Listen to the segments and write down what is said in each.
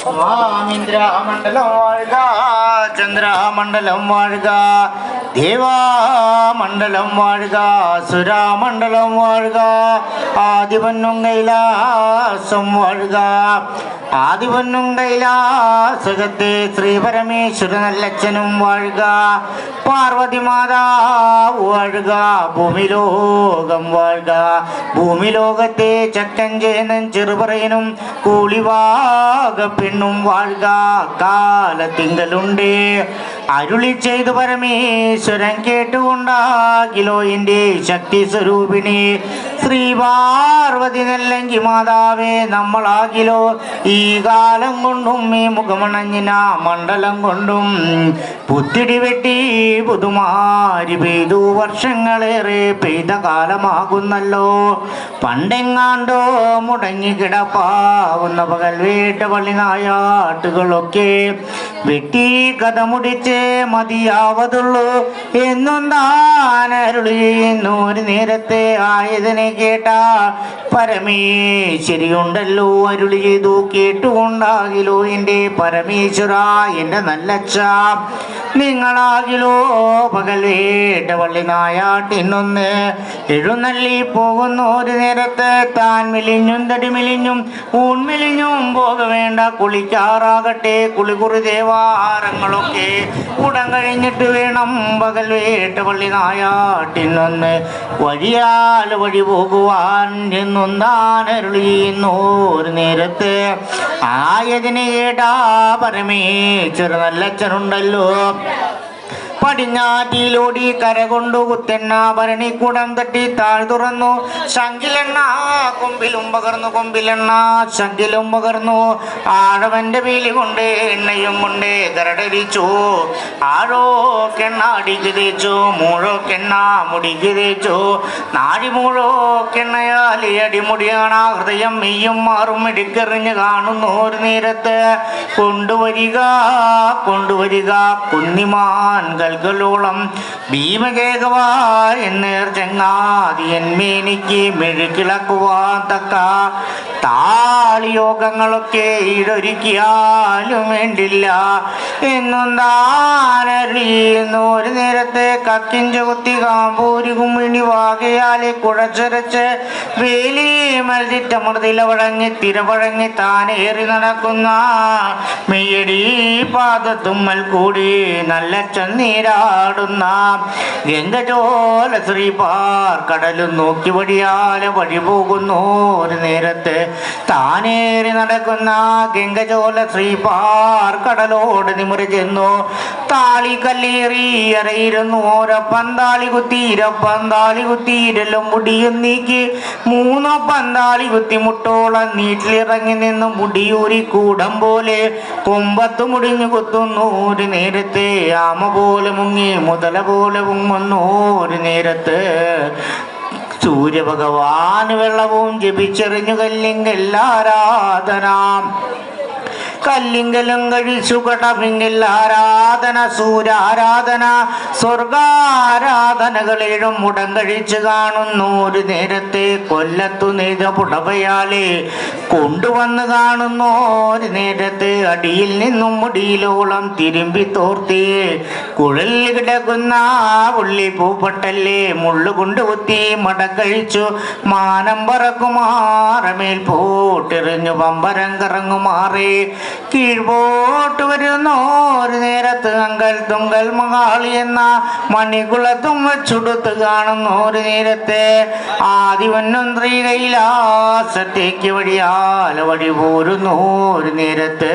സ്വാമീന്ദ്രമണ്ഡലം വാഴുക ചന്ദ്രമണ്ഡലം വാഴുക. ദേവാമണ്ഡലം വാഴുക സുരാമണ്ഡലം വാഴുക ആദിപന്നും കൈലാസം വാഴുക. ആദിപന്നും കൈലാസുഖത്തെ ശ്രീ പരമേശ്വര നല്ലച്ഛനും വാഴുക. പാർവതി മാതാവ് വാഴുക ഭൂമിലോകം വാഴുക. ഭൂമിലോകത്തെ ചക്കൻ ചേനൻ ചെറുപറയനും കൂളിവാക പെണ്ണും വാഴുക. കാലത്തിങ്കലുണ്ട് അരുളി ചെയ്തു പരമേശ്വരൻ കേട്ടുകൊണ്ടാകിലോ എന്റെ ശക്തി സ്വരൂപിണി. ശ്രീ പാർവതി നെല്ലങ്കി മാതാവേ നമ്മളാകിലോ ഈ കാലം കൊണ്ടും ഈ മുഖമണഞ്ഞിന മണ്ഡലം കൊണ്ടും പുത്തിടി വെട്ടി പുതുമാരി പെയ്തു വർഷങ്ങളേറെ പെയ്ത കാലമാകുന്നല്ലോ. പണ്ടെങ്ങാണ്ടോ മുടങ്ങി കിടപ്പാവുന്ന പകൽ വീട്ട പള്ളി നായാട്ടുകളൊക്കെ വെട്ടി കഥ മുടിച്ച് മതിയാവതുള്ളൂ. എന്നും താനരുളി ഒരു നേരത്തെ ആയതിനെ കേട്ട പരമേശ്വരി ഉണ്ടല്ലോ അരുളി ചെയ്തു കേട്ടുകൊണ്ടാകിലോ എന്റെ പരമേശ്വര എന്റെ നല്ലച്ഛ. നിങ്ങളാകിലോ പകൽ വേട്ട പള്ളി നായാട്ടിനൊന്ന് എഴുന്നള്ളി പോകുന്ന ഒരു നേരത്ത്. താൻ മെലിഞ്ഞും തടി മെലിഞ്ഞും ഊൺ മെലിഞ്ഞും പോക വേണ്ട കുളിക്കാറാകട്ടെ കുളികുറി ദേവാരങ്ങളൊക്കെ ഉടൻ കഴിഞ്ഞിട്ട് വേണം പകൽ വേട്ട പള്ളി നായാട്ടിനൊന്ന്. വഴിയാൽ വഴി പോകുവാൻ എന്നും താൻ അരുളിയുന്നു ഒരു നേരത്ത്. ആയതിനെ കേട്ടാ പരമേശ്വര നല്ലച്ഛനുണ്ടല്ലോ പടിഞ്ഞാറ്റിലോടി കര കൊണ്ടു കുത്തെണ്ണ കൂടം തട്ടി താഴ് തുറന്നു. ശങ്കിലെണ്ണ കൊമ്പിലും പകർന്നു കൊമ്പിലെണ്ണ ശങ്കിലും പകർന്നു. ആഴവന്റെ വീലി കൊണ്ട് എണ്ണയും കൊണ്ട് കരടരിച്ചു. ആഴോക്കെണ്ണ അടിക്ക് തേച്ചു മൂഴോക്കെണ്ണ മുടിക്ക് തേച്ചു നാടി മൂഴോക്കെണ്ണയാലി അടിമുടിയാണ് ഹൃദയം മെയ്യും മാറും ഇടിക്കെറിഞ്ഞ് കാണുന്നു ഒരു നേരത്ത്. കൊണ്ടുവരിക കൊണ്ടുവരിക കുന്നിമാൻ കൽകളോളം ഭീമകേകവാ എന്നേർ തക്ക. താളിയോഗങ്ങളൊക്കെ ഇടൊരുക്കിയാലും വേണ്ടില്ല. എന്നും താനറിയുന്നു ഒരു നേരത്തെ കക്കിഞ്ച കുത്തി കാമ്പൂരി കുമ്മിണി വാകയാലെ കുഴച്ചരച്ച് വേലി മൽതിറ്റമൃതിലവഴങ്ങി തിരവഴങ്ങി താനേറി നടക്കുന്ന മെയ്യടി പാദത്തുമ്മൽ കൂടി നല്ല ചെന്നീരാടുന്ന ഗംഗജോല ശ്രീപാർ കടലും നോക്കി വഴിയാലെ വഴി പോകുന്നു. ഒരു നേരത്തെ താനേറി നടക്കുന്ന ഗംഗജോല ശ്രീപാർ കടലോട് നിമുറി ചെന്നു. താളി കല്ലേറി ഓരപ്പന്താളി ഓരോ പന്താളി കുത്തി ഇരപ്പന്താളി കുത്തി ഇരലും മുടിയും നീക്കി. മൂന്നോ പന്താളി കുത്തി മുട്ടോളം നീട്ടിലിറങ്ങി നിന്നും മുടിയൂരി കൂടം പോലെ. കൊമ്പത്ത് മുടിഞ്ഞു കുത്തുന്നു ഒരു നേരത്തെ ആമ പോലെ മുങ്ങി മുതല പോലെ മുങ്ങുന്നു ഒരു നേരത്ത്. സൂര്യഭഗവാൻ വെള്ളവും ജപിച്ചെറിഞ്ഞു കല്ലിങ്കൽ ആരാധന. കല്ലിങ്കലും കഴിച്ചു കടമിങ്കിൽ ആരാധന സൂര്യാരാധന സ്വർഗാരാധനകളിലും മുടം കഴിച്ചു കാണുന്നു. ഒരു നേരത്തെ കൊല്ലത്തു നെയ്ത പുടവയാലെ കൊണ്ടുവന്ന് കാണുന്നു. ഒരു നേരത്തെ അടിയിൽ നിന്നും മുടിയിലോളം തിരുമ്പി തോർത്തി. കുഴലിൽ കിടക്കുന്ന ഉള്ളി പൂപ്പട്ടല്ലേ? മുള്ളുകൊണ്ട് കുത്തി മടം കഴിച്ചു. മാനം പറക്കുമാറമേൽ പോട്ടെറിഞ്ഞു പമ്പരം കറങ്ങുമാറേ. കീഴ്പോട്ട് വരുന്നു ഒരു നേരത്ത് അങ്കൽ തുങ്കൽ മഹാളി എന്ന മണികുളത്തും വെച്ചുടുത്ത് കാണുന്നു ഒരു നേരത്തെ ആദിവന്നും സ്ത്രീ കൈലാസത്തേക്ക് വഴിയാല വഴി പോരുന്നു ഒരു നേരത്ത്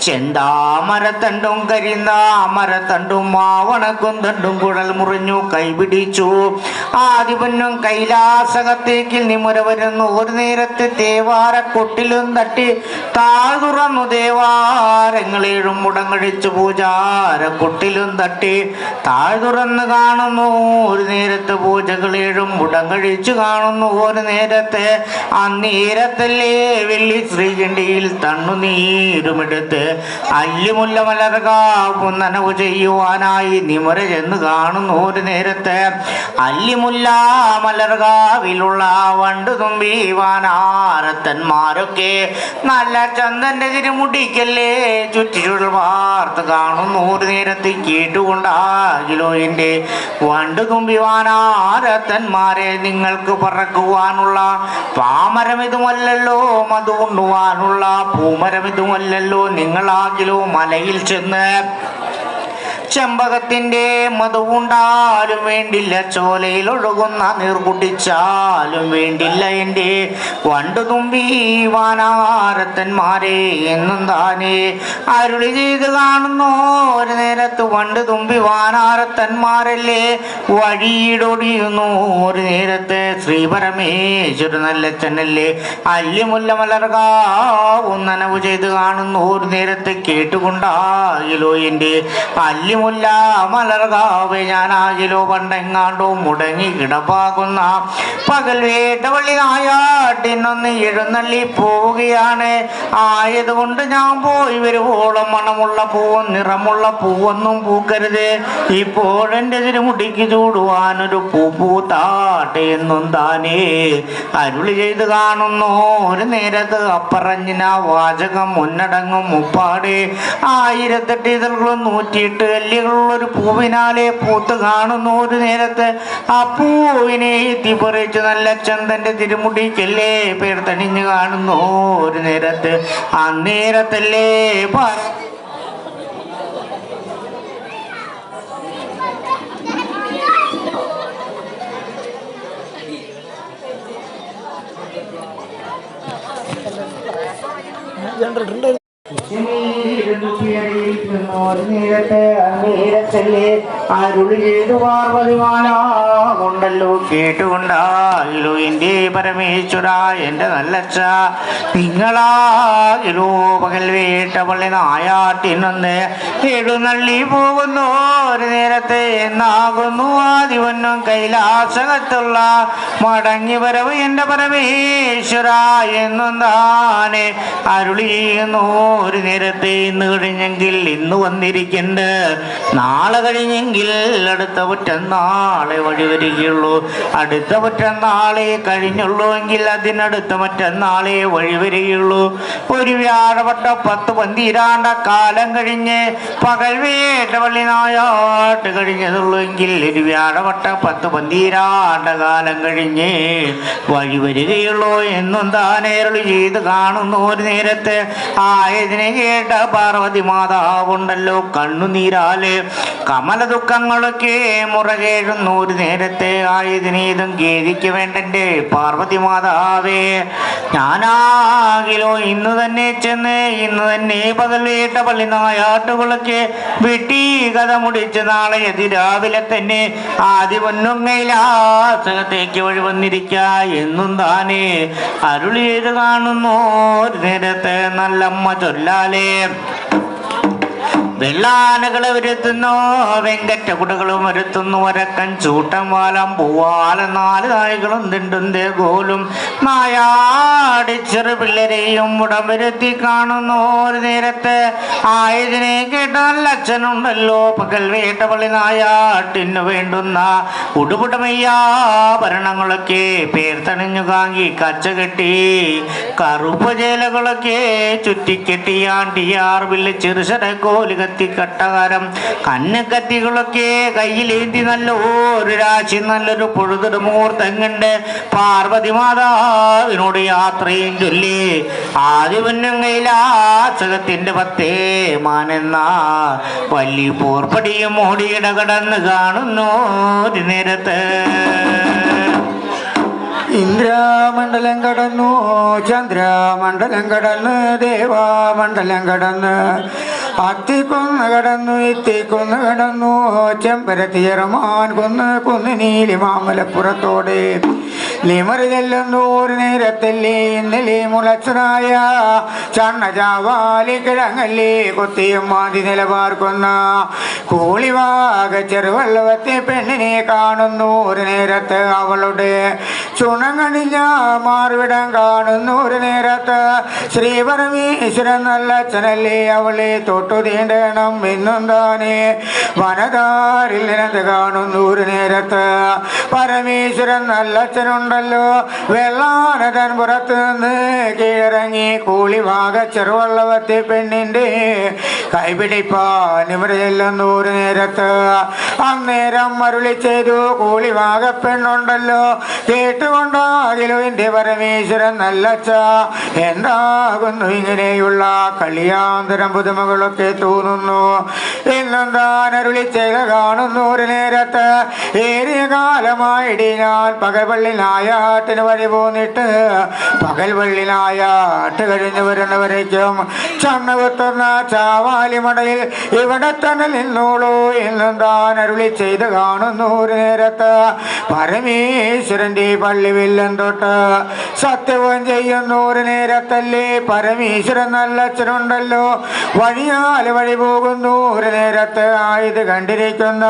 ചെന്താമരത്തണ്ടും കരിന്താമരത്തണ്ടും മാവണക്കും തണ്ടും കുഴൽ മുറിഞ്ഞു കൈപിടിച്ചു. ആദിപൊന്നും കൈലാസകത്തേക്കിൽ നിമുര വരുന്നു ഒരു നേരത്തെ തേവാരക്കൊട്ടിലും തട്ടി താഴ്തുറന്നു ദേവാരങ്ങളേഴും മുടങ്ങഴിച്ചു പൂജാര കൊട്ടിലും തട്ടി താഴ്തുറന്ന് കാണുന്നു. ഒരു നേരത്തെ പൂജകളേഴും മുടങ്ങഴിച്ചു കാണുന്നു. ഒരു നേരത്തെ അന്നേരത്തല്ലേ വെള്ളി ശ്രീകണ്ഠിയിൽ തണ്ണുനീരുമെടുത്ത് അല്ലിമുല്ല മലർകാവും നനവ് ചെയ്യുവാനായി നിമര ചെന്ന് കാണുന്നു. ഒരു നേരത്തെ അല്ലിമുല്ല മലർകാവിലുള്ള വണ്ടു തുമ്പി വാനാരത്തന്മാരൊക്കെ നല്ല ചന്ദന്റെ തിരുമുടിക്കല്ലേ ചുറ്റിച്ചുഴൽ വാർത്ത് ഒരു നേരത്തെ കേട്ടുകൊണ്ടാകിലോ എന്റെ വണ്ടു തുമ്പി വാനാരത്തന്മാരെ നിങ്ങൾക്ക് പറക്കുവാനുള്ള പാമരം ഇതുമല്ലല്ലോ മധു ഉണ്ണുവാനുള്ള പൂമരം ഇതുമല്ലല്ലോ നിങ്ങളാകിലോ മലയിൽ ചെന്ന് ചെമ്പകത്തിന്റെ മധുവുണ്ടാലും വേണ്ടില്ല ചോലയിൽ ഒഴുകുന്ന നീർകുട്ടിച്ചാലും വേണ്ടില്ല എന്റെ വണ്ടു തുമ്പി വാനാരത്തന്മാരെ എന്നും താനേ. അരുളി ചെയ്ത് കാണുന്നു ഒരു നേരത്ത് വണ്ട് തുമ്പി വാനാരത്തന്മാരല്ലേ. വഴിയിടൊടിയുന്നു ഒരു നേരത്ത് ശ്രീ പരമേശ്വര നല്ലച്ചനല്ലേ. അല്ലിമുല്ല മലർകാവുന്നനവ് ചെയ്ത് കാണുന്നു ഒരു നേരത്ത് കേട്ടുകൊണ്ടാകിലോ എന്റെ അല്ലിമുല്ല മലർകാവ് ഞാനാകിലോ പണ്ടെങ്ങാണ്ടോ മുടങ്ങി കിടപ്പാകുന്ന പകൽ വേട്ടവള്ളി നായാട്ടിനൊന്ന് എഴുന്നള്ളി പോവുകയാണ്. ആയതുകൊണ്ട് ഞാൻ പോയി വരുവോളം മണമുള്ള പൂവും നിറമുള്ള പൂവൊന്നും പൂക്കരുത്. ഇപ്പോഴെന്റെ തിരുമുടിക്ക് ചൂടുവാനൊരു പൂ പൂത്താട്ടെ എന്നും താനേ അരുളി ചെയ്ത് കാണുന്നു. ഒരു നേരത്ത് അപ്പറഞ്ഞിന വാചകം മുന്നടങ്ങും മുപ്പാട്. ആയിരത്തെട്ട് ഇതളുകളും നൂറ്റിയെട്ട് കല്ലുകളുള്ള ഒരു പൂവിനാലെ പൂത്ത് കാണുന്നു ഒരു നേരത്ത്. ആ പൂവിനെ തിപ്പറിച്ച് നല്ല ചന്ദന്റെ തിരുമുടിക്കല്ലേ തണിഞ്ഞു കാണുന്നു ഒരു നേരത്ത്. അന്നേരത്തല്ലേ പറ അരുളി ചെയ്തു എന്റെ പരമേശ്വര എന്റെ നല്ലച്ച നിങ്ങളാകിലോ പകൽ വേട്ട പള്ളി നായാട്ടിനൊന്ന് എഴുന്നള്ളി പോകുന്നു. ഒരു നേരത്തെ എന്നാകുന്നു ആദിവന്നും കൈലാസകത്തുള്ള മടങ്ങി വരവ് എന്റെ പരമേശ്വര എന്നും താനെ അരുളിയുന്നു ഒരു നേരത്തെ ഇന്ന് കഴിഞ്ഞെങ്കിൽ ഇന്ന് വന്നിരിക്കണ്ട്. നാളെ കഴിഞ്ഞെങ്കിൽ അടുത്ത മറ്റന്നാളെ വഴി വരികയുള്ളൂ. അടുത്ത മറ്റന്നാളെ കഴിഞ്ഞുള്ളൂ എങ്കിൽ അതിനടുത്ത മറ്റന്നാളെ വഴി വരികയുള്ളൂ. ഒരു വ്യാഴവട്ട പത്ത് പന്തിരാണ്ട കാലം കഴിഞ്ഞ് പകൽ വേട്ട വള്ളി നായാട്ട് കഴിഞ്ഞതുള്ളൂ എങ്കിൽ ഒരു വ്യാഴവട്ട പത്ത് പന്തിരാണ്ട കാലം കഴിഞ്ഞ് വഴി വരികയുള്ളൂ എന്നും താനേരളി ചെയ്ത് കാണുന്നു ഒരു നേരത്തെ. ആയതിനെ കേട്ട പാർവതി മാതാവുണ്ടല്ലോ കണ്ണുനീരാൽ. കമല ദുഃഖങ്ങളൊക്കെ മുറകേഴുന്നു ഒരു നേരത്തെ ആയതിനെ ഇതും ഖേദിക്ക് വേണ്ടേ പാർവതി മാതാവേ. ഞാനാകിലോ ഇന്ന് തന്നെ ചെന്ന് ഇന്ന് തന്നെ പകൽ വേട്ട പള്ളി നായാട്ടുകളൊക്കെ വെട്ടി കഥ മുടിച്ച് നാളെ അതിരാവിലെ തന്നെ ആദ്യ പൊന്നുങ്ങയിലാസകത്തേക്ക് വഴി വന്നിരിക്ക എന്നും താനേ. അരുളിയത് കാണുന്നു ഒരു നേരത്തെ നല്ലമ്മ ചൊല്ലാലേ. വെള്ളാനകളെ വരുത്തുന്നു വെങ്കറ്റ കുടകളും വരുത്തുന്നു വരക്കൻ ചൂട്ടം വാലം പൂവാല നാല് നായകളും തിണ്ടും ഗോലും മായാടി ചെറു പിള്ളരെയും ഉടം വരുത്തി കാണുന്നു. ഒരു നേരത്തെ ആയതിനെ കേട്ടാൽ അച്ഛനുണ്ടല്ലോ. പകൽ വേട്ടവളി നായാട്ടിനു വേണ്ടുന്ന ഉടുപുടമയ്യാഭരണങ്ങളൊക്കെ പേർ തണിഞ്ഞു കാങ്ങി കച്ച കെട്ടി. കറുപ്പ് ചേലകളൊക്കെ ചുറ്റിക്കെട്ടിയാണ്ടിയാർ വില്ല് ചെറുശര കോൽ കത്തി കട്ടകാരം കന്നക്കത്തികളൊക്കെ കയ്യിലേന്തി നല്ല ഒരു രാശി നല്ലൊരു പൊഴുതൊരു മുഹൂർത്തങ്ങണ്ട് പാർവതി മാതാവിനോട് യാത്രയും ചൊല്ലി ആദ്യപുന്നും കൈലാസകത്തിന്റെ പത്തേ മാനെന്ന വലിയ പോർപ്പടിയും മോടിയിട കടന്ന് കാണുന്നു നേരത്ത് ഇന്ദ്രമണ്ഡലം കടന്നു ചന്ദ്രമണ്ഡലം കടന്ന് ദേവാമണ്ഡലം കടന്ന്. അത്തിക്കൊന്ന് കടന്നു ഇത്തിക്കൊന്ന് കടന്നു ചെമ്പരത്തിയറമാൻ കൊന്ന് കൊന്ന് നീലി മാമലപ്പുറത്തോടെ. ലിമറി ചെല്ലുന്നു ഒരു നേരത്തല്ലേ ഇന്നലെ മുളച്ചനായ ചണ്ണജാവാലി കിഴങ്ങല്ലേ കൊത്തിയും മാതി നിലപാർക്കുന്ന കൂളിവാക ചെറുവള്ളവത്തെ പെണ്ണിനെ കാണുന്നു ഒരു നേരത്ത് അവളുടെ ചുണങ്ങണിഞ്ഞ മാർവിടം കാണുന്നു ഒരു നേരത്ത്. ശ്രീപരമീശ്വരൻ നല്ല അച്ഛനല്ലേ അവളെ തൊട്ട് തൊട്ടു തീണ്ടണം എന്നും താനേ വനതാരിൽ നിനത് കാണുന്നു ഒരു നേരത്ത് പരമേശ്വരൻ നല്ലച്ഛനുണ്ടല്ലോ. വെള്ളാനതൻ പുറത്തു നിന്ന് കീഴറങ്ങി കൂളി ഭാഗ ചെറുവള്ളവത്തെ പെണ്ണിന്റെ കൈപിടിപ്പാൻ ഇവിടെ ഒരു നേരത്ത് അന്നേരം മരുളി ചെയ്തു കൂളി ഭാഗ പെണ്ണുണ്ടല്ലോ കേട്ടുകൊണ്ടാകിലോ എന്റെ പരമേശ്വരൻ നല്ലച്ച എന്താകുന്നു ഇങ്ങനെയുള്ള കളിയാന്തരം പുതുമകളൊക്കെ? തോന്നുന്നു എന്നും താൻ അരുളി ചെയ്ത കാണുന്നു ഒരു നേരത്ത്. ഏറിയ കാലമായിടി ഞാൻ പകൽവള്ളിനായാട്ടിന് വഴി പോന്നിട്ട്. പകൽവള്ളിനായാട്ട് കഴിഞ്ഞു വരുന്നവരേക്കും ചണ്ണ കുത്തുന്ന ചാവാലിമടയിൽ ഇവിടെ തന്നെ നിന്നോളൂ. എന്നും താൻ അരുളി ചെയ്ത് കാണുന്നു ഒരു നേരത്ത്. പരമേശ്വരന്റെ പള്ളി വില്ലം തൊട്ട് സത്യവും ചെയ്യുന്നു ഒരു നേരത്തല്ലേ. പരമേശ്വരൻ നല്ല അച്ഛനുണ്ടല്ലോ. വഴിയാൽ വഴി പോകുന്നു. ഒരു നേരത്ത് ആയത് കണ്ടിരിക്കുന്ന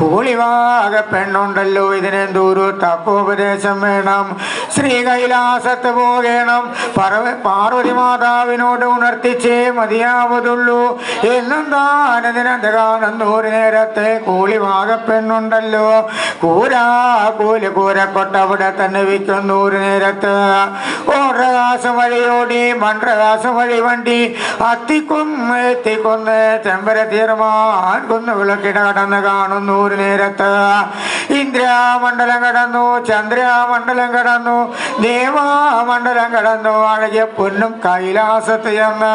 കൂളിവാക പെണ്ണുണ്ടല്ലോ. ഇതിനെന്തോരു തപ്പോപദേശം വേണം? ശ്രീ കൈലാസത്ത് പോകണം പാർവതി മാതാവിനോട് ഉണർത്തിച്ചേ മതിയാവതുള്ളൂ. എന്നും താനതിനത് കാണുന്നു ഒരു നേരത്തെ കൂളിവാക പെണ്ണുണ്ടല്ലോ? കൂരാ കൂലി കൂരക്കൊട്ട അവിടെ തന്നെ വിൽക്കുന്നു ഒരു നേരത്ത്. ഓടകാശം വഴിയോടി മണ്ഡകാശം വഴി വണ്ടി അത്തിക്കുന്ന് എത്തിക്കുന്ന് ചെമ്പര കൊന്ന് വിളക്കിട കടന്ന് കാണുന്നു ഒരു നേരത്ത്. ഇന്ദ്രാമണ്ഡലം കടന്നു ചന്ദ്രാമണ്ഡലം കടന്നു ദേവാമണ്ഡലം കടന്നു അഴകിയ പൊന്നും കൈലാസത്ത് ചെന്ന്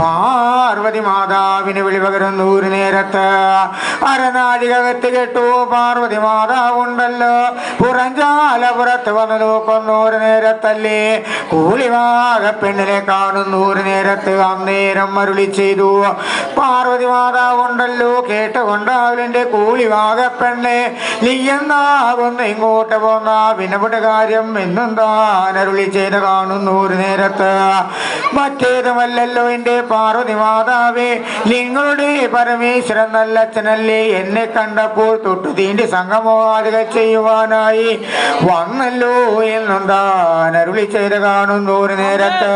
പാർവതി മാതാവിന് വിളി പകരുന്നു ഒരു നേരത്ത്. അരനാഴികകത്ത് കെട്ടു പാർവതി മാതാവുണ്ടല്ലോ പുറഞ്ചാല പുറത്ത് വന്ന് നോക്കുന്നു ഒരു നേരത്തല്ലേ. കൂലിവാക പെണ്ണിനെ കാണുന്നു ഒരു നേരത്ത്. അന്നേരം മരുളി ചെയ്തു പാർവതി മാതാവുണ്ടല്ലോ കേട്ടുകൊണ്ടാവിലെ കൂലിവാക പെണ്ണെ. നീ എന്നാകുന്നു ഇങ്ങോട്ട് പോന്ന വിനപുടെ കാര്യം എന്നും താൻ അരുളി ചെയ്ത് കാണുന്നു ഒരു നേരത്ത്. മറ്റേതുമല്ലല്ലോ എന്റെ പാർവതി മാതാവേ. നിങ്ങളുടെ പരമേശ്വരൻ നല്ലച്ഛനല്ലേ. എന്നെ കണ്ടപ്പോൾ തൊട്ടു തീണ്ടി സംഗമോപാധികൾ ചെയ്യുവാനായി വന്നല്ലോ എന്നും താൻ അരുളി ചെയ്ത് കാണുന്നു ഒരു നേരത്ത്.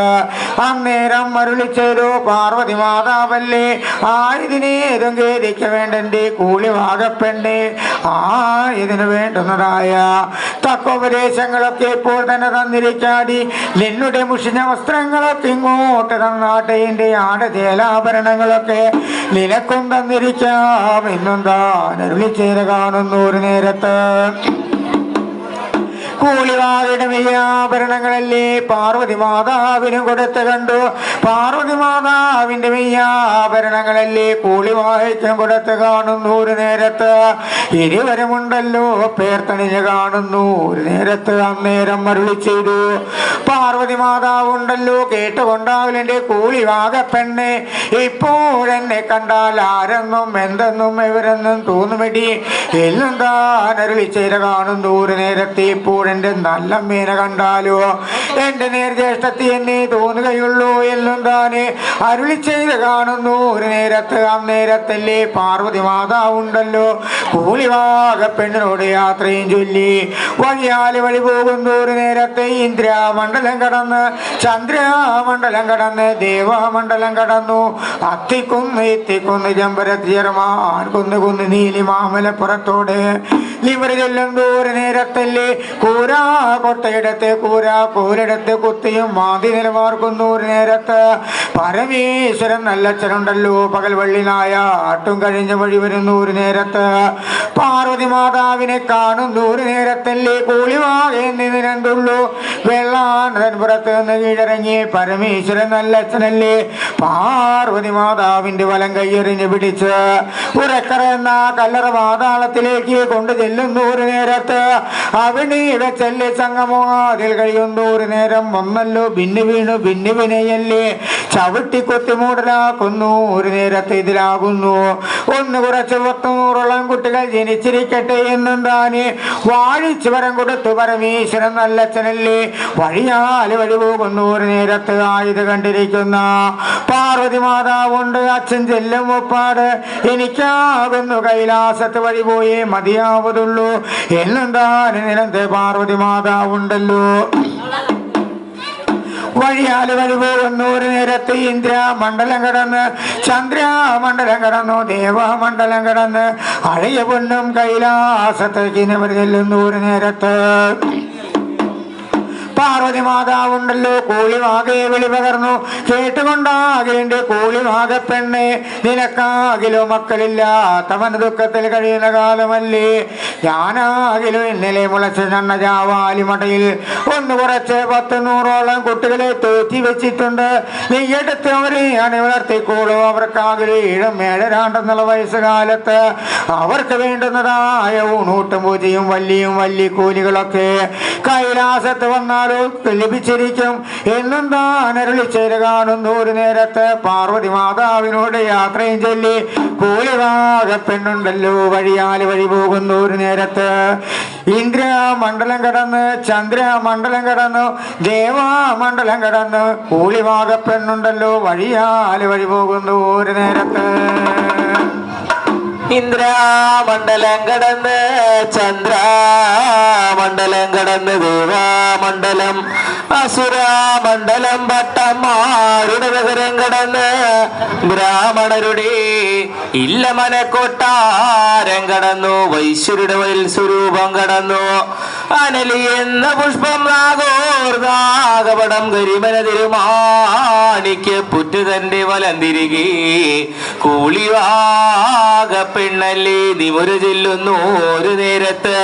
അന്നേരം അരുളിച്ചേരോ പാർവതി പാർവതി മാതാവല്ലേ ആയതിനേതും ഖേദിക്ക വേണ്ടേ കൂലി വാകപ്പെണ്ണേ ആ ഇതിന് വേണ്ടുന്നതായ തക്കോപദേശങ്ങളൊക്കെ ഇപ്പോൾ തന്നെ തന്നിരിക്കാടി. നിന്നുടെ മുഷിഞ്ഞ വസ്ത്രങ്ങളൊക്കെ ഇങ്ങോട്ട് തന്നാട്ടെ എന്റെ ആടതേലാഭരണങ്ങളൊക്കെ നിനക്കും തന്നിരിക്കാം. എന്നും താൻ അരുളിച്ചേര കാണുന്നു ഒരു നേരത്ത്. കൂലിവാരുടെ ആഭരണങ്ങളല്ലേ പാർവതി മാതാവിനും കൊടുത്ത് കണ്ടു. പാർവതി മാതാവിന്റെ മെയ്യാഭരണങ്ങളല്ലേ? കൂലിവായ്ക്കും കൊടുത്ത് കാണുന്നു ഒരു നേരത്ത്. ഇരുവരുമുണ്ടല്ലോ പേർത്തണിഞ്ഞ് കാണുന്നു ഒരു നേരത്ത്. അന്നേരം മരുളി ചെയ്തു. പാർവതി മാതാവുണ്ടല്ലോ എന്റെ കൂലിവാക പെണ്ണെ. ഇപ്പോഴെന്നെ കണ്ടാൽ ആരെന്നും എന്തെന്നും ഇവരെന്നും തോന്നുമെടി. എല്ലാം താൻ അരുളിച്ചേര കാണുന്നു ഒരു നേരത്തെ. ഇപ്പോഴെന്റെ നല്ല മീനെ കണ്ടാലോ? എന്റെ നേർജ്യേഷ്ഠത്തി എന്നെ തോന്നുകയുള്ളൂ എന്നും താനെ അരുളി ചെയ്ത് കാണുന്നു. ഒരു നേരത്ത് അന്നേരത്തല്ലേ പാർവതി മാതാവുണ്ടല്ലോ കൂലിവാക പെണ്ണിനോട് യാത്രയും ചൊല്ലി. വഴിയാൽ വഴി പോകുന്നു. ഒരു നേരത്തെ ഇന്ദ്രാമണ്ഡലം കടന്ന് ചന്ദ്രാമണ്ഡലം കടന്ന് ദേവാമണ്ഡലം കടന്നു. അത്തിക്കുന്ന് എത്തിക്കുന്ന് ജമ്പരത്തിയർമാർ കുന്ന് കുന്ന് നീലി മാമലപ്പുറത്തോട് ഇവർ ചൊല്ലുന്നു. ഒരു നേരത്തല്ലേ കൂരാ കൊട്ടയിടത്തെ കൂരാ കൂരിടത്ത് കുത്തിയും മാതി നിലമാർക്കുന്നു ഒരു നേരത്ത്. പരമേശ്വരൻ നല്ലച്ഛനുണ്ടല്ലോ പകൽ വള്ളിനായ ആട്ടും കഴിഞ്ഞ വഴി വരുന്നു ഒരു നേരത്ത്. പാർവതി മാതാവിനെ കാണുന്നു. ഒരു നേരത്തല്ലേ കൂളിവാകെന്നിതിനെന്തുള്ളൂ വെള്ളാനതൻ പുറത്ത് നിന്ന് കീഴടങ്ങി പരമേശ്വരൻ നല്ലച്ഛനല്ലേ. പാർവതി മാതാവിന്റെ വലം കയ്യെറിഞ്ഞ് പിടിച്ച് ഉറക്കറ എന്ന കല്ലറ പാതാളത്തിലേക്ക് കൊണ്ടു ചെല്ലുന്നു ഒരു നേരത്ത്. അവിടെ വെച്ചല്ലേ സംഗമോ അതിൽ കഴിയുന്നു ഒരു നേരം ഒന്നല്ലോ ഭിന്നു വീണു ഭിന്നു വിനയല്ലേ. ചവിട്ടി കൊത്തി മൂടലാക്കുന്നു. ഒരു നേരത്തെ ഇതിലാകുന്നു. ഒന്ന് കുറച്ച് പത്തുനൂറോളം കുട്ടികൾ ജനിച്ചിരിക്കട്ടെ എന്നും താന് വാഴിച്ചു വരം കൊടുത്തു പരമേശ്വരൻ നല്ലച്ഛനല്ലേ. വഴിയാൽ വഴി പോകുന്നു ഒരു നേരത്ത്. ആയുധ കണ്ടിരിക്കുന്ന പാർവതി മാതാവുണ്ട്. അച്ഛൻ ചെല്ലും ഒപ്പാട്. എനിക്കാകുന്നു കൈലാസത്ത് വഴി പോയേ മതിയാവതുള്ളൂ. എന്നും താൻ നിലത്തെ പാർവതി മാതാവുണ്ടല്ലോ. വഴി പോകുന്നു ഒരു നേരത്തെ ഇന്ദ്ര മണ്ഡലം കടന്ന് ചന്ദ്രാമണ്ഡലം കടന്നു ദേവാമണ്ഡലം കടന്ന് അഴയ പൊന്നും കൈലാസത്തേക്ക് നിവർ ചെല്ലുന്നു ഒരു നേരത്ത്. പാർവതി മാതാവുണ്ടല്ലോ കോളിമാകെ വിളി പകർന്നു. കേട്ടുകൊണ്ടാകിലിന്റെ കോളിമാക പെണ്ണെ നിനക്കാകിലോ മക്കളില്ലാത്തവന് ദുഃഖത്തിൽ കഴിയുന്ന കാലമല്ലേ. ഞാനാകിലും ഇന്നലെ മുളച്ച ജാവാലി മടയിൽ ഒന്ന് കുറച്ച് പത്ത് നൂറോളം കുട്ടികളെ തോറ്റി വെച്ചിട്ടുണ്ട്. നീ എടുത്ത് അവരെ അണി വളർത്തിക്കോളൂ. അവർക്കാകിലും ഏഴും ഏഴരാണ്ടെന്നുള്ള വയസ്സുകാലത്ത് അവർക്ക് വേണ്ടുന്നതായ ഊണൂട്ടും പൂജയും വല്ലിയും വല്ലി കൂലികളൊക്കെ കൈലാസത്ത് ലഭിച്ചിരിക്കും. എന്നും താൻ അരുളിച്ചേര് കാണുന്ന? ഒരു നേരത്ത് പാർവതി മാതാവിനോട് യാത്രയും ചൊല്ലി കൂലിവാക പെണ്ണുണ്ടല്ലോ വഴിയാൽ വഴി പോകുന്നു ഒരു നേരത്ത്. ഇന്ദ്ര മണ്ഡലം കടന്ന് ചന്ദ്ര മണ്ഡലം കടന്നു ദേവാമണ്ഡലം കടന്ന് കൂലിവാക പെണ്ണുണ്ടല്ലോ വഴിയാൽ വഴി പോകുന്നു ഒരു നേരത്ത്. ഇന്ദ്രാമണ്ഡലം കടന്ന് ചന്ദ്രാമണ്ഡലം കടന്ന് ദേവാമണ്ഡലം അസുരാമണ്ഡലം ഭട്ടന്മാരുടെ നഗരം കടന്ന് ബ്രാഹ്മണരുടെ ഇല്ലമനക്കൊട്ടാരം കടന്നു വൈശ്വരുടെ വയൽ സ്വരൂപം കടന്നു. അനലി എന്ന പുഷ്പം നാഗോർദാകപടം കരിമന തിരുമാണിക്ക് പുറ്റു തന്റെ വലം തിരികെ. കൂളിവാക പെണ്ണല്ലേ നിമുരു ചെല്ലുന്നു ഒരു നേരത്ത്.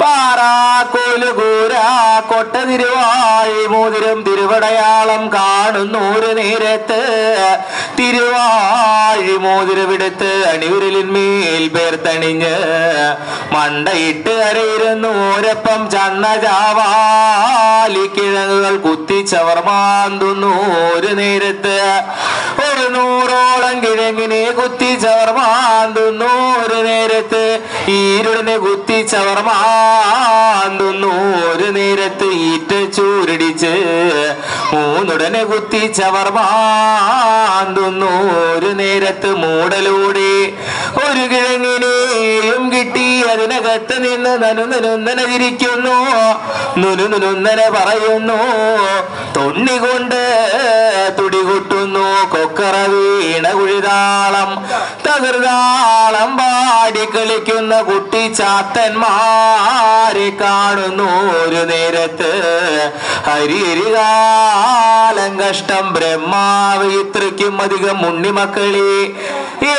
പാറാക്കോലുകൂര കൊട്ട തിരുവാഴി മോതിരം തിരുവടയാളം കാണുന്നു ഒരു നേരത്ത്. തിരുവാഴി മോതിരമെടുത്ത് അണിവിരലിന്മേൽ പേർത്തണിഞ്ഞ് മണ്ടയിട്ട് അരയിരുന്നു ഓരപ്പം ചണ്ണ ചാവാലി കിഴങ്ങുകൾ കുത്തിച്ചവർമാന്തുന്നു ഒരു നേരത്ത്. ഒരു നൂറോളം കിഴങ്ങിനെ കുത്തിച്ചവർമാന്തുന്നു ഒരു നേരത്ത്. ഈരുടിനെ കുത്തിച്ചവർമാന്തുന്നു ഒരു നേരത്ത്. ഈറ്റ ചൂരടിച്ച് മൂന്നുടനെ കുത്തിച്ചവർമാന്തുന്നു ഒരു നേരത്ത്. മൂടലൂടെ ഒരു കിഴങ്ങിനെയും കിട്ടി അതിനകത്ത് നിന്ന് നനു നനുന്നന ചിരിക്കുന്നു നുനു നുനുന്നന പറയുന്നു. തൊണ്ണികൊണ്ട് തുടികൊട്ടുന്നു കൊക്കറ വീണ കുഴിതാളം. തകർതാളം പാടി കളിക്കുന്ന കുട്ടി ചാത്തന്മാരെ കാണുന്നു. ഒരു നേരത്ത് ഹരിഹരികാലം കഷ്ടം. ബ്രഹ്മാവ് ഇത്രയ്ക്കും അധികം ഉണ്ണിമക്കളെ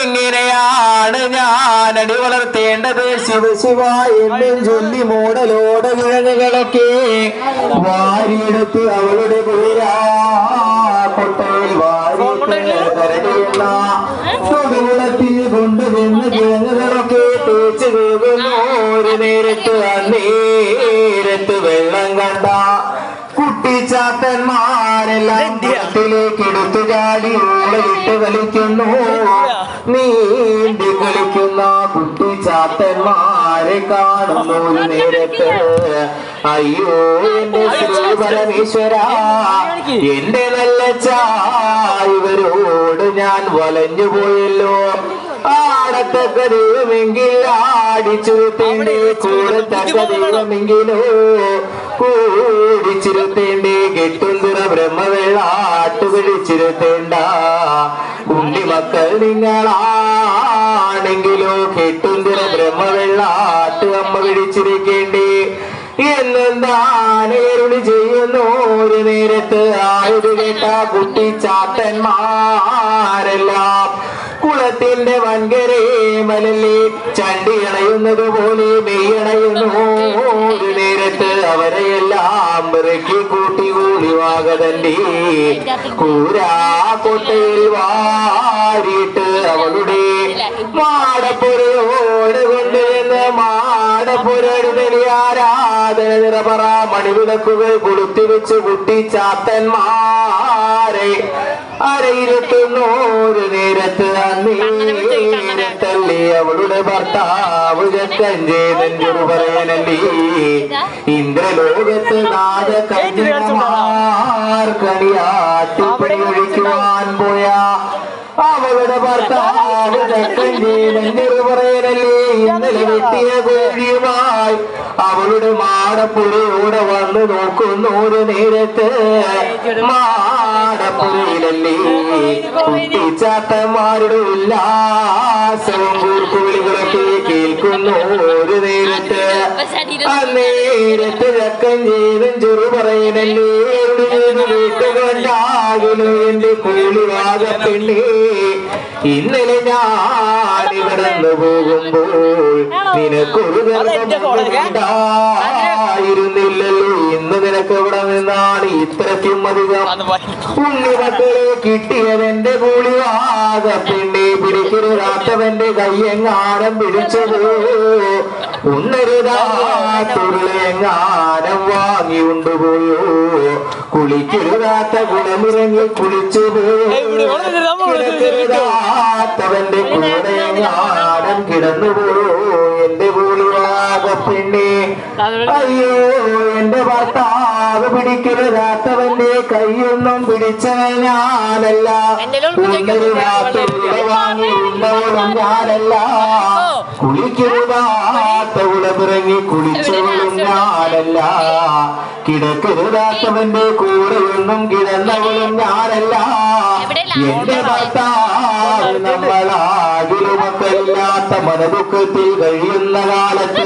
എങ്ങനെയാണ് ഞാൻ അടി വളർത്തേണ്ടത്? ശിവ ശിവ എന്നും ചൊല്ലി മൂടലോട കിഴങ്ങുകളൊക്കെ വാരിയെടുത്ത് അവളുടെ കുളിരാ കൊട്ടയിൽ കൊടുകുളത്തിൽ കൊണ്ടുവന്ന് കിഴങ്ങുകളൊക്കെ തേച്ചു പോകുന്നു. ഒരു നേരത്ത് അന്നേരത്ത് വെള്ളം കണ്ട. കുട്ടിച്ചാത്തന്മാരെല്ലാം ഓളയിട്ട് കളിക്കുന്നു നീന്തി കളിക്കുന്ന കുട്ടിച്ചാത്തന്മാരെ കാണുന്നു നേരത്ത് അയ്യോ എന്റെ ശ്രീ പരമേശ്വര എന്റെ നല്ല ഇവരോട് ഞാൻ വലഞ്ഞു പോയല്ലോ ആടത്തക്ക ദൈവമെങ്കിൽ ആടിച്ചുരുത്തേണ്ടേ കൂടത്തക്ക ദൈവമെങ്കിലോ കൂടിച്ചിരുത്തേണ്ടേ കെട്ടുന്തുറ ബ്രഹ്മവെള്ളാട്ടു പിടിച്ചിരുത്തേണ്ട ഉണ്ണിമക്കൾ നിങ്ങളാണെങ്കിലോ കെട്ടുന്തുറ ബ്രഹ്മവെള്ളാട്ട് അമ്മ പിടിച്ചിരിക്കേണ്ടേ? എന്നെന്താണ് എരുളി ചെയ്യുന്നു? ഒരു നേരത്ത് ആയുധ കേട്ട കുട്ടിച്ചാത്തന്മാരെല്ലാം കുളത്തിന്റെ വൻകരേ മലല്ലേ ചണ്ടി അണയുന്നത് പോലെ മെയ്യണയുന്നു ഒരു നേരത്ത് അവരെയെല്ലാം ഇറക്കി കൂട്ടി കൂടിവാകതന്റെ കൂരാ കൊട്ടയിൽ വാരിയിട്ട് അവളുടെ മാടപ്പുരയോട് കൊണ്ടുവന്ന് മാടപ്പുരടുതലി ആരാധന നിറപറ മണിവിളക്കുകൾ കൊളുത്തി വെച്ച് കുട്ടി ചാത്തന്മാരെ. അരയിരുത്തുന്നു ഒരു നേരത്ത് അന്നേരത്തല്ലേ അവളുടെ ഭർത്താവ് ചക്കഞ്ചേതഞ്ചൊരു പറയാനല്ലേ ഇന്ദ്രലോകത്ത് നാദ കന്യമാർക്കണിയാട്ടിപ്പണി ഒഴിക്കുവാൻ പോയ അവളുടെ ഭർത്താവ് ചക്കൻ പറയാനല്ലേ ഇന്നലെ വെട്ടിയ കോഴിയുമായി അവളുടെ മാടപ്പുരയോടെ വന്ന് നോക്കുന്നു ഒരു നേരത്ത്. മാടപ്പുരയിലല്ലേ കുട്ടിച്ചാത്തന്മാരുടെ ഉല്ലാസവും കൂർക്കുവിളികളൊക്കെ കേൾക്കുന്നു ഒരു നേരത്ത്. ആ നേരത്ത് ചക്കൻ ജീവൻ ചെറു പറയലല്ലേ വീട്ടുകൊണ്ടാകുന്നു എന്റെ കൂലിവാക പെണ്ണേ. ഇന്നലെ ഞാൻ ഇവിടുന്ന് പോകുമ്പോൾ നിനക്കൊരു ഗർഭമുണ്ടായിരുന്നില്ലല്ലോ ഇന്ന് നിനക്ക് ഇവിടെ നിന്നാണ് ഇത്രയ്ക്കും അധികം? ഉണ്ണിമക്കളെ കിട്ടിയതെന്റെ കൂലിവാക പെണ്ണെ. പിടിക്കരുതാത്തവന്റെ കയ്യെങ്ങാനം പിടിച്ചത്. ഉണ്ണരുതാത്തുള്ളെങ്ങാനം വാങ്ങി കൊണ്ടുപോയോ കുളിക്കരുതാത്ത ഗുണമിറങ്ങി കുളിച്ചു കിടക്കരുതാത്തവന്റെ കൂടെ ഞാനം കിടന്നുപോയോ? പെണ്ണെ അയ്യോ എന്റെ ഭർത്താവ് പിടിക്കരുതാത്തവന്റെ കൈയൊന്നും പിടിച്ചവൻ ഞാനല്ല. ഞാനല്ല. കുളിക്കരുതാത്ത ഉളപിറങ്ങി കുളിച്ചവളും ഞാനല്ല. കിടക്കരുതാത്തവന്റെ കൂടെയൊന്നും കിടന്നവളും ഞാനല്ല. എന്റെ ഭർത്താവ് നമ്മളാകിലുമൊക്കെല്ലാത്ത മനദുഃഖത്തിൽ കഴിയുന്ന കാലത്ത്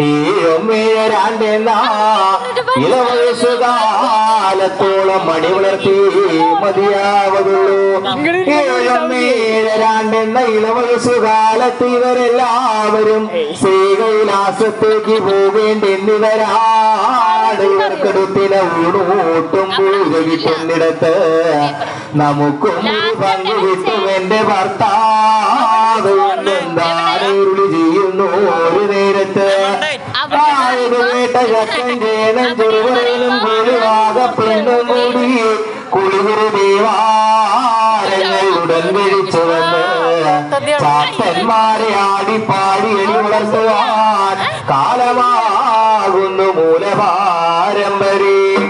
ഇവരെ നമ്മളെ ഈ ഒമ്മേരാണ്ടെന്ന ഇളവയസ്സുകാലത്തോളം മണി വളർത്തി മതിയാവതുള്ളൂ. ഏഴൊന്നേഴരാണ്ടെന്ന ഇളവയസ്സുകാലത്ത് ഇവരെല്ലാവരും ശ്രീകൈലാസത്തേക്ക് പോകേണ്ടെന്നിവരാണ്. ഇവർക്കെടുത്തിന ഊണൂട്ടും പൂജ കിട്ടുന്നിടത്ത് നമുക്കും പങ്ക് കിട്ടും എന്റെ ഭർത്താവ്. എന്താണ് ഉരുളി ചെയ്യുന്നു ഒരു നേരത്ത്? കൂടി കുളികുരു ദേവാരങ്ങൾ ഉടൻ വിളിച്ചു വന്ന് ചാത്തന്മാരെ ആടിപ്പാടി എളി വളർത്തുവാൻ. കാലമാകുന്നു മൂലപാരമ്പര്യം